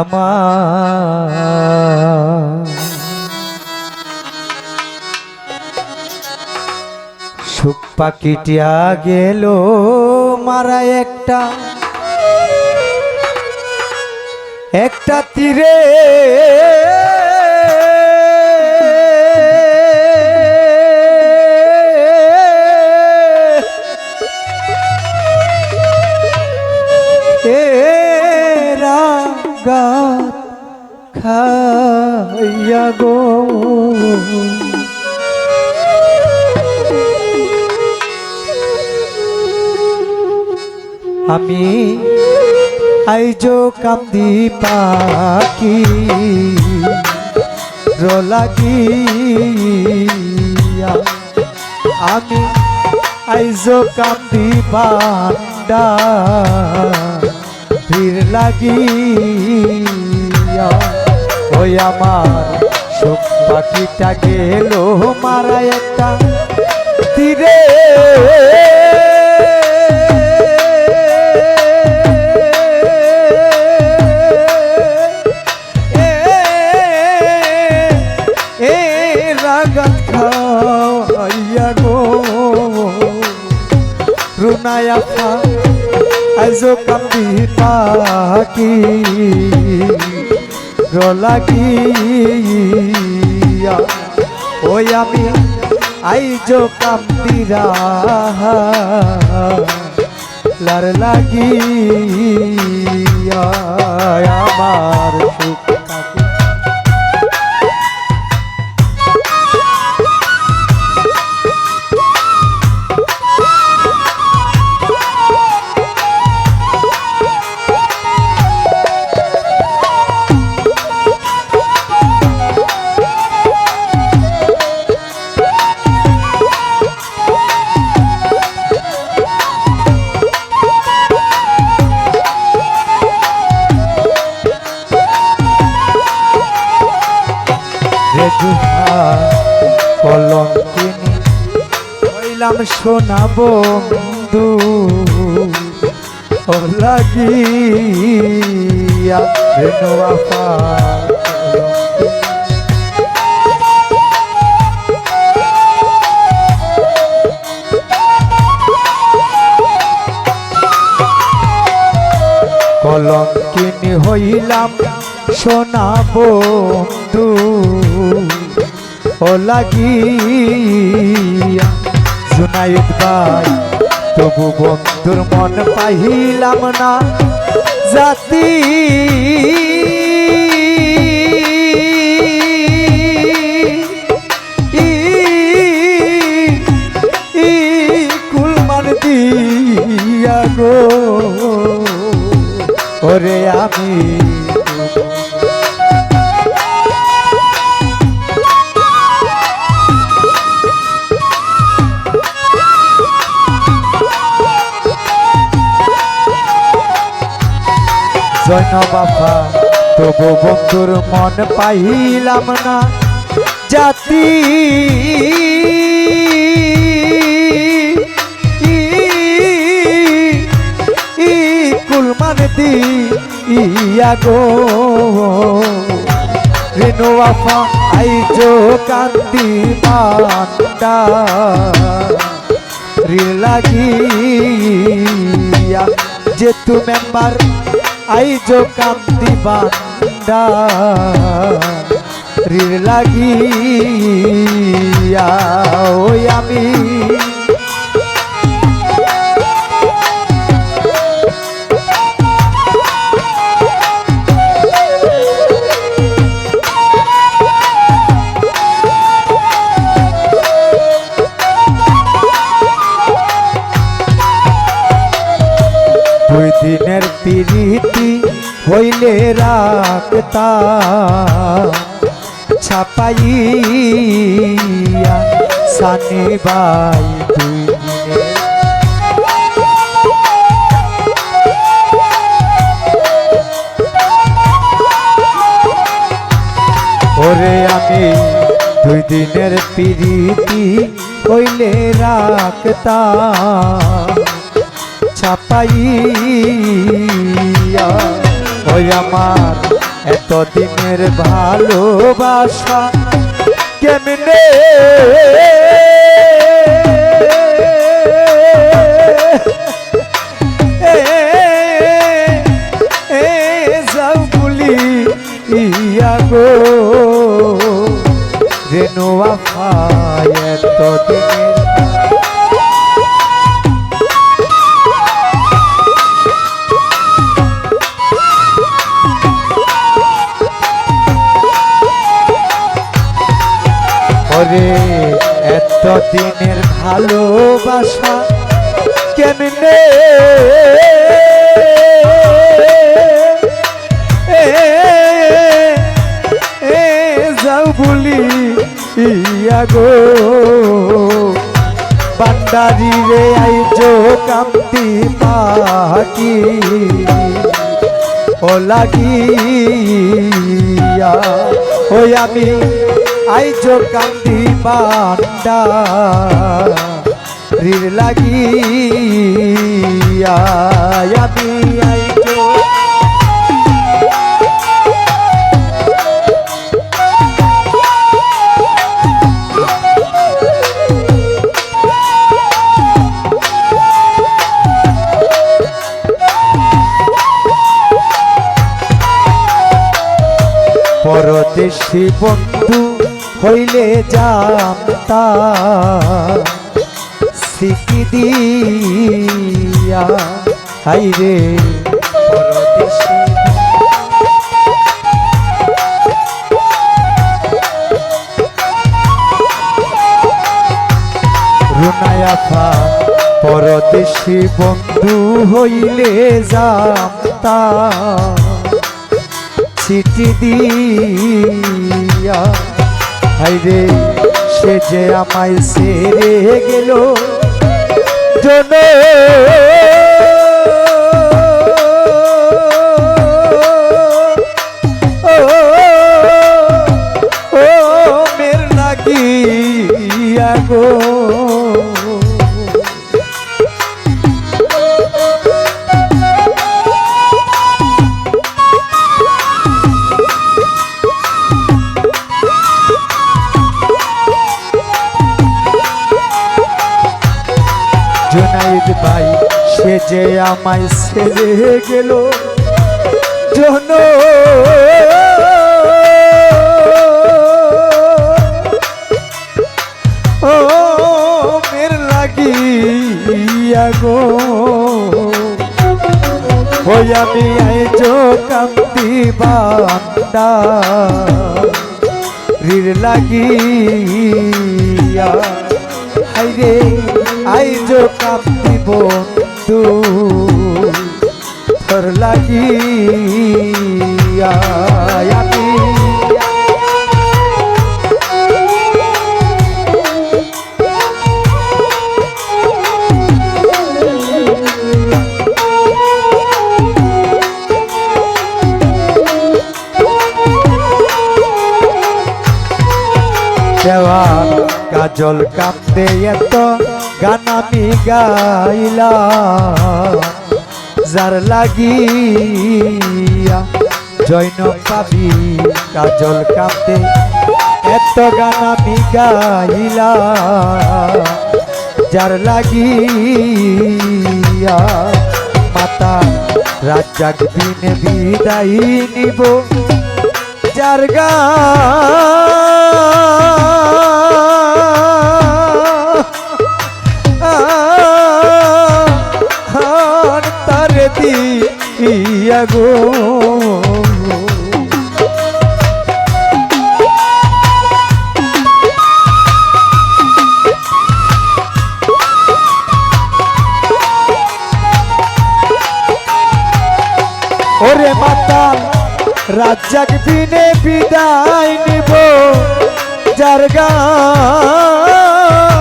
আমার সুখ পাখিটিয়া গেল মারা একটা একটা তীরে। আমি আইজো কান্দি পাখি রলাগিয়া। আমি আইজো কান্দি বান্ডা ভিড় লাগিয়া। ওই আমার সুখ পাখিটা গেল মারা একটা তীরে। রাগাত খাইয়া গো। রুনায়া ফা আজো কান্দি পাকি রলাগিয়া। ওই আমি আইজো কান্দিরা লার লাগিয়া। আমার সুখ হইলাম সোনা বন্ধু। ও রেণু আপা। কলঙ্কিনী হইলাম সোনা বন্ধু। ও লাগিয়া জুনাইদ ভাই তবু বন্ধুর মন পাহিলাম না। জাতি জৈন বাবা তবু বন্ধুর মন পাইলাম না। জাতি কুলমান দি ইয়া গো। রেনু আফা আইজো কান্দি মান্ডা লাগিয়া যে তু মেম্বার আইজো কান্তি বান্ডা রিল লাগিয়া ওই আমি দিনের পিরিতি হইলে রাখতা। ছাপাইয়া সানি বাই দিনে। ওরে আমি দুই দিনের পিরিতি হইলে রাখতাম ও ওই আমার এতদিনের ভালোবাসা কেমনে? এ, যাও বলি ইয়া ওরে এত দিনের ভালোবাসা কেমনে? যাও বলি ইয়া গো বান্ডারি রে আইজো কান্তি পাকি ও লাগিয়া ওই আমি আইজো কান্দি বান্ডা রির লাগিয়া আমি আইজো। পরদেশি বন্ধু হইলে জানতা সিকি দিয়া। পরদেশি রুনায়াফা পরদেশি বন্ধু হইলে জানতা চিঠি দিয়া। হাইরে সে যে আমায় সেরে গেল জন যে আমায় ছেড়ে গেল জন। ও মের লাগিয়া আমি আইজো কান্তি বান্দা। রির হাইরে, আইজো কান্তি বন্ধু তোর লাগিয়া আমি কাজল কাঁদতে এত গান আমি গাইলাম, যার লাগিয়া জৈন পাবি কাজল কাঁদতে এত গান আমি গাইলাম, যার লাগিয়া মাতা রাজ্জাক দিনে বিদায় নিব, যার গান দিয়া গো। ওরে মাতা রাজ্জাক দিনে বিদায় নিব যার গান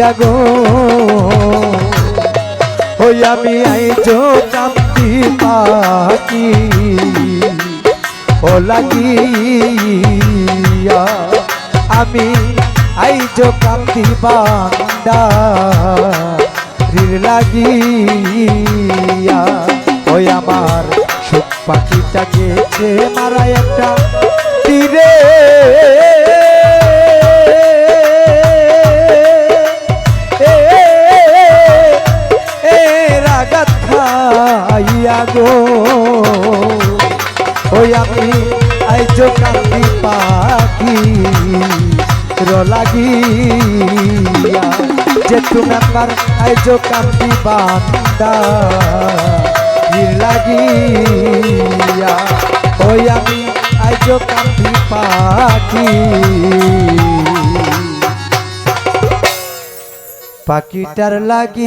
দিয়া গো। ওই আমি আইজো কান্তি পাখি। ও লাগিয়া আমি আইজো কান্দি বান্দা। রির লাগিয়া ওই আমার সুখ পাখিটা গেছে মারা একটা তীরে। কান্দি পাখি রলাগিয়া যে তুমি আমার আইজো কান্দি বান্দা লাগিয়া ওই আমি কান্দি পাখি। পাখিটার লাগিয়া